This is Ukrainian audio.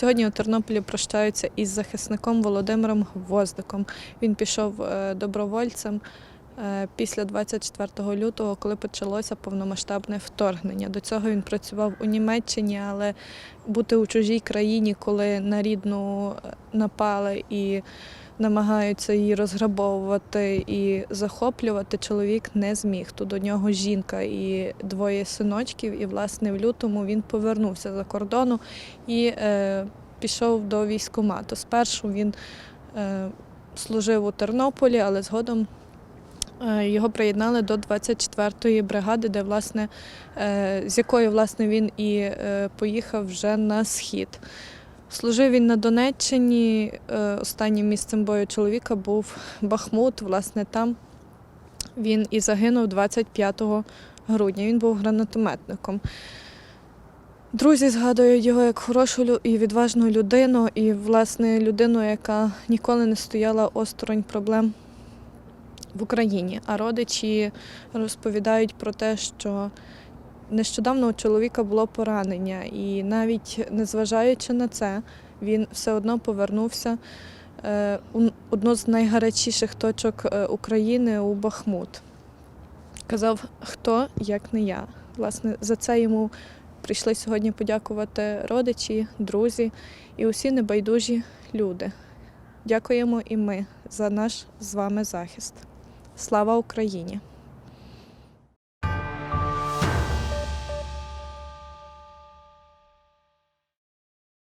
Сьогодні у Тернополі прощаються із захисником Володимиром Гвоздиком. Він пішов е, добровольцем е, після 24 лютого, коли почалося повномасштабне вторгнення. До цього він працював у Німеччині, але бути у чужій країні, коли на рідну е, напали і намагаються її розграбовувати і захоплювати, чоловік не зміг. Тут у нього жінка і двоє синочків. І, власне, в лютому він повернувся за кордону і е, пішов до військкомату. Спершу він е, служив у Тернополі, але згодом е, його приєднали до 24-ї бригади, де, власне, е, з якої власне, він і е, поїхав вже на схід. Служив він на Донеччині. е, Останнім місцем бою чоловіка був Бахмут. Власне, там він і загинув 25 грудня. Він був гранатометником. Друзі згадують його як хорошу і відважну людину, і, власне, людину, яка ніколи не стояла осторонь проблем в Україні. А родичі розповідають про те, що нещодавно у чоловіка було поранення, і навіть незважаючи на це, він все одно повернувся е, у одну з найгарячіших точок е, України у Бахмут. Казав, хто як не я. Власне, за це йому прийшли сьогодні подякувати родичі, друзі і усі небайдужі люди. Дякуємо і ми за наш з вами захист. Слава Україні!